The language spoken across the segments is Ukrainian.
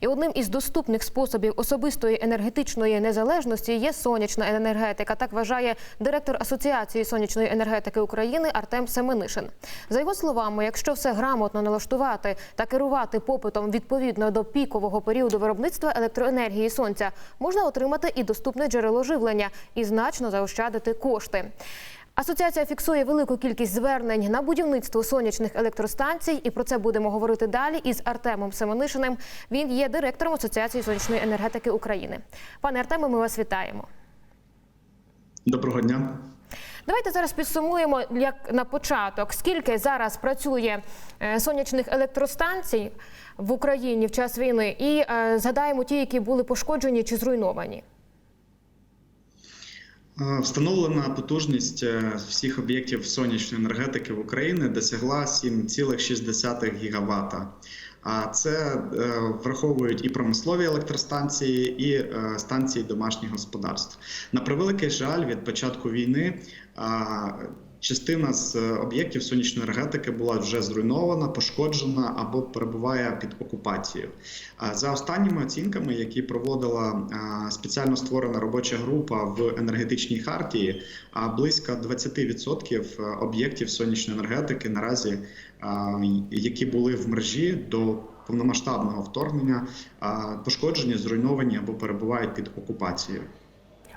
І одним із доступних способів особистої енергетичної незалежності є сонячна енергетика. Так вважає директор Асоціації сонячної енергетики України Артем Семенишин. За його словами, якщо все грамотно налаштувати та керувати попитом відповідно до пікового періоду виробництва електроенергії сонця, можна отримати і доступне джерело живлення і значно заощадити кошти. Асоціація фіксує велику кількість звернень на будівництво сонячних електростанцій, і про це будемо говорити далі із Артемом Семенишиним. Він є директором Асоціації сонячної енергетики України. Пане Артеме, ми вас вітаємо. Доброго дня. Давайте зараз підсумуємо як на початок, скільки зараз працює е, сонячних електростанцій в Україні в час війни, і е, згадаємо ті, які були пошкоджені чи зруйновані. Е, Встановлена потужність е, всіх об'єктів сонячної енергетики в Україні досягла 7,6 ГВт. А це е, враховують і промислові електростанції, і станції домашніх господарств. На превеликий жаль, від початку війни частина з е, об'єктів сонячної енергетики була вже зруйнована, пошкоджена або перебуває під окупацією. За останніми оцінками, які проводила спеціально створена робоча група в енергетичній хартії, близько 20% об'єктів сонячної енергетики наразі, які були в мережі до повномасштабного вторгнення, пошкоджені, зруйновані або перебувають під окупацією.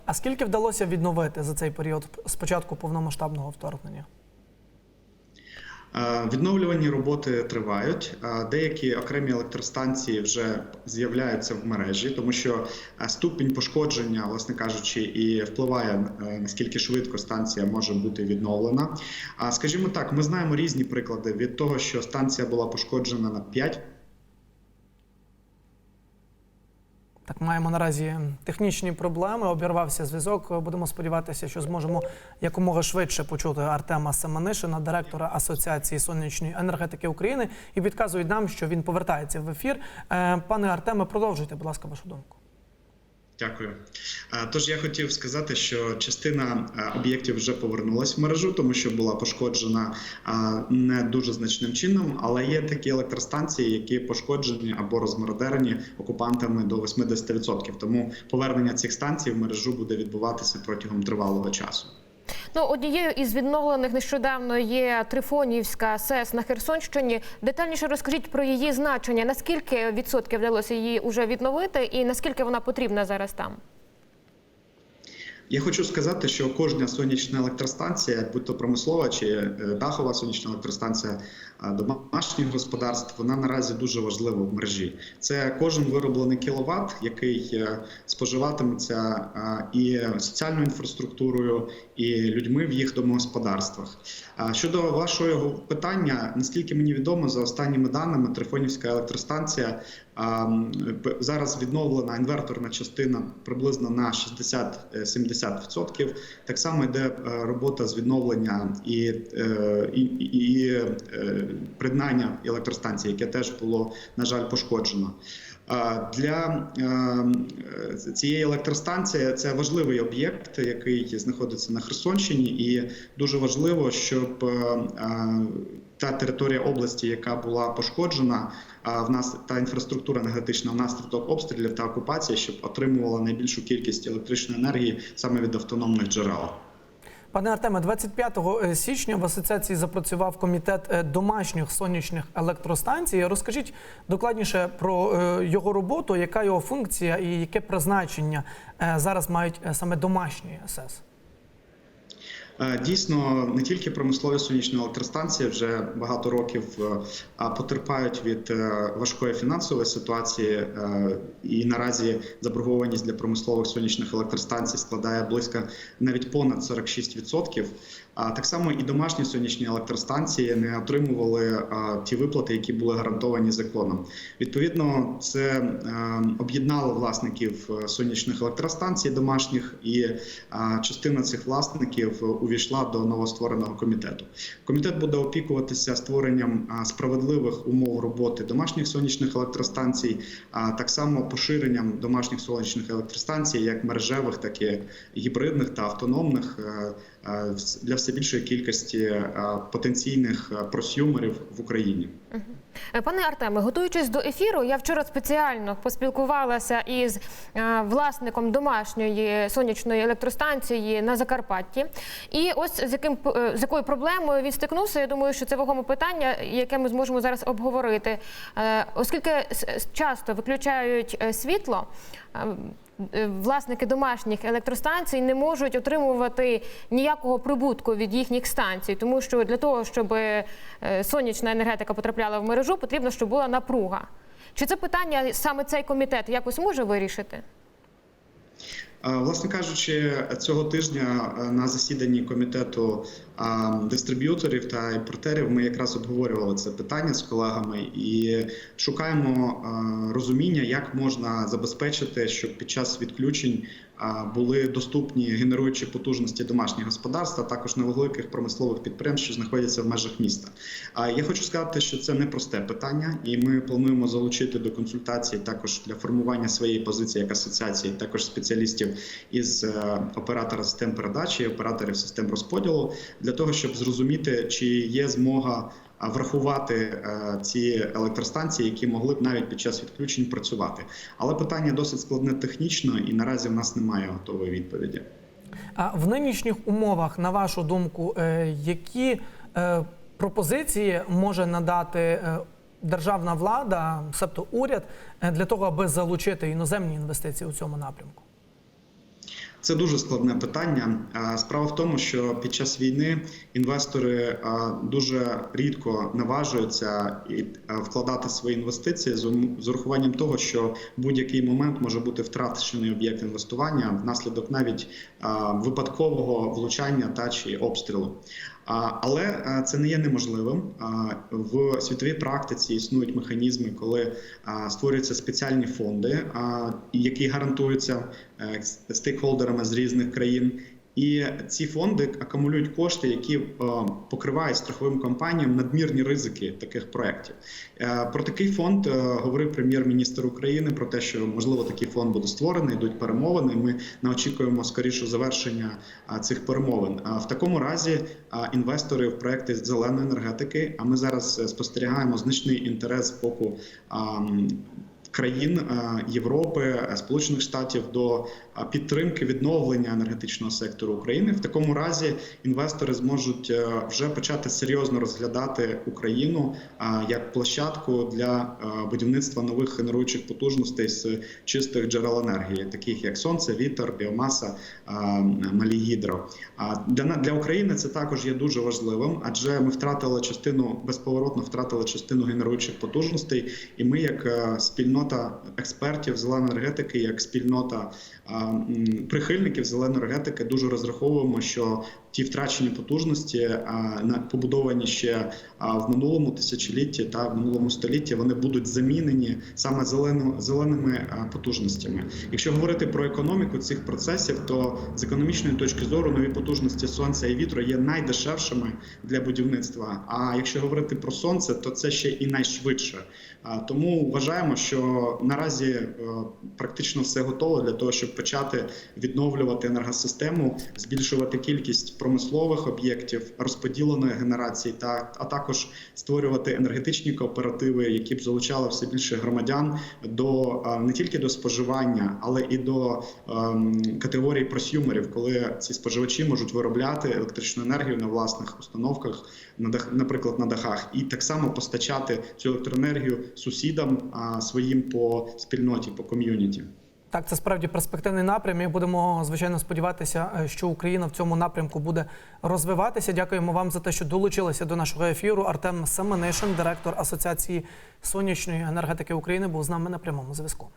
А скільки вдалося відновити за цей період з початку повномасштабного вторгнення? Е, Відновлювані роботи тривають. Е, Деякі окремі електростанції вже з'являються в мережі, тому що е, ступінь пошкодження, власне кажучи, і впливає наскільки швидко станція може бути відновлена. А скажімо так, ми знаємо різні приклади від того, що станція була пошкоджена на 5 Так, маємо наразі технічні проблеми. Обірвався зв'язок. Будемо сподіватися, що зможемо якомога швидше почути Артема Семенишина, директора Асоціації сонячної енергетики України, і підказують нам, що він повертається в ефір. Е, Пане Артеме, продовжуйте, будь ласка, вашу думку. Дякую. Тож я хотів сказати, що частина об'єктів вже повернулась в мережу, тому що була пошкоджена не дуже значним чином, але є такі електростанції, які пошкоджені або розмародерені окупантами до 80%. Тому повернення цих станцій в мережу буде відбуватися протягом тривалого часу. Ну, однією із відновлених нещодавно є Трифонівська СЕС на Херсонщині. Детальніше розкажіть про її значення. Наскільки відсотків вдалося її вже відновити, і наскільки вона потрібна зараз там? Я хочу сказати, що кожна сонячна електростанція, будь то промислова чи е, дахова сонячна електростанція домашніх господарств, вона наразі дуже важлива в мережі. Це кожен вироблений кіловат, який е, споживатиметься і соціальною інфраструктурою, і людьми в їх домогосподарствах. Щодо вашого питання, наскільки мені відомо, за останніми даними, Трифонівська електростанція зараз відновлена інверторна частина приблизно на 60-70%. Так само йде е, робота з відновлення і, е, і, і, е, електростанції, яке теж було на жаль пошкоджено. Для е, цієї електростанції це важливий об'єкт, який знаходиться на Херсонщині, і дуже важливо, щоб е, е, та територія області, яка була пошкоджена, в нас та інфраструктура енергетична внаслідок обстрілів та окупації, щоб отримувала найбільшу кількість електричної енергії саме від автономних джерел. Пане Артеме, 25 січня в асоціації запрацював комітет е, домашніх сонячних електростанцій. Розкажіть докладніше про е, його роботу, яка його функція і яке призначення е, зараз мають е, саме домашні СЕС. Е, Дійсно, не тільки промислові сонячні електростанції вже багато років е, потерпають від е, важкої фінансової ситуації, і наразі заборгованість для промислових сонячних електростанцій складає близько навіть понад 46%. А так само і домашні сонячні електростанції не отримували ті виплати, які були гарантовані законом. Відповідно, це об'єднало власників сонячних електростанцій домашніх, і частина цих власників увійшла до новоствореного комітету. Комітет буде опікуватися створенням справедливих умов роботи домашніх сонячних електростанцій, а так само поширенням домашніх сонячних електростанцій, як мережевих, так і гібридних та автономних е, е, для все більшої кількості е, потенційних просюмерів в Україні. Е, Пане Артеме, готуючись до ефіру, я вчора спеціально поспілкувалася із е, власником домашньої сонячної електростанції на Закарпатті. І ось з яким е, з якою проблемою він стикнувся. Я думаю, що це вагоме питання, яке ми зможемо зараз обговорити. Оскільки часто виключають світло. Е, Власники домашніх електростанцій не можуть отримувати ніякого прибутку від їхніх станцій, тому що для того, щоб е, сонячна енергетика потрапляла в мережу, потрібно, щоб була напруга. Чи це питання саме цей комітет якось може вирішити? Е, Власне кажучи, цього тижня е, на засіданні комітету е, дистриб'юторів та імпортерів ми якраз обговорювали це питання з колегами і шукаємо розуміння, як можна забезпечити, щоб під час відключень були доступні генеруючі потужності домашніх господарств, а також невеликих промислових підприємств, що знаходяться в межах міста. А я хочу сказати, що це не просте питання, і ми плануємо залучити до консультацій також для формування своєї позиції як асоціації, також спеціалістів із е, оператора систем передачі, операторів систем розподілу, для того, щоб зрозуміти, чи є змога врахувати е, ці електростанції, які могли б навіть під час відключень працювати. Але питання досить складне технічно, і наразі в нас немає готової відповіді. А в нинішніх умовах, на вашу думку, е, які е, пропозиції може надати державна влада, себто уряд, для того, аби залучити іноземні інвестиції у цьому напрямку? Це дуже складне питання. Справа в тому, що під час війни інвестори дуже рідко наважуються вкладати свої інвестиції з урахуванням того, що будь-який момент може бути втрачений об'єкт інвестування внаслідок навіть випадкового влучання та чи обстрілу. Але це не є неможливим. В світовій практиці існують механізми, коли створюються спеціальні фонди, які гарантуються е, стейкхолдерами з різних країн. І ці фонди акумулюють кошти, які е, покривають страховим компаніям надмірні ризики таких проєктів. Е, Про такий фонд е, говорив прем'єр-міністр України про те, що можливо такий фонд буде створений, йдуть перемовини. Ми не очікуємо скоріше завершення цих перемовин. А в такому разі інвестори в проекти зеленої енергетики. А ми зараз спостерігаємо значний інтерес з боку. Країн е, Європи, е, Сполучених Штатів до е, підтримки відновлення енергетичного сектору України. В такому разі інвестори зможуть вже почати серйозно розглядати Україну як площадку для будівництва нових генеруючих потужностей з чистих джерел енергії, таких як сонце, вітер, біомаса, малі гідро. А для України це також є дуже важливим, адже ми втратили частину безповоротно втратили частину генеруючих потужностей, і ми, як е, спільнота експертів зеленої енергетики, як спільнота прихильників зеленої енергетики, дуже розраховуємо, що ті втрачені потужності, на побудовані ще в минулому тисячолітті та в минулому столітті, вони будуть замінені саме зеленими потужностями. Якщо говорити про економіку цих процесів, то з економічної точки зору нові потужності сонця і вітру є найдешевшими для будівництва. А якщо говорити про сонце, то це ще і найшвидше. Тому вважаємо, що наразі е, практично все готово для того, щоб почати відновлювати енергосистему, збільшувати кількість промислових об'єктів, розподіленої генерації, та а також створювати енергетичні кооперативи, які б залучали все більше громадян до не тільки до споживання, але і до ем, категорії просюмерів, коли ці споживачі можуть виробляти електричну енергію на власних установках, на дах, наприклад, на дахах, і так само постачати цю електроенергію сусідам а, своїм по спільноті, по ком'юніті. Так, це справді перспективний напрям. і будемо звичайно сподіватися, е, що Україна в цьому напрямку буде розвиватися. Дякуємо вам за те, що долучилися до нашого ефіру. Артем Семенишин, директор Асоціації сонячної енергетики України, був з нами на прямому зв'язку.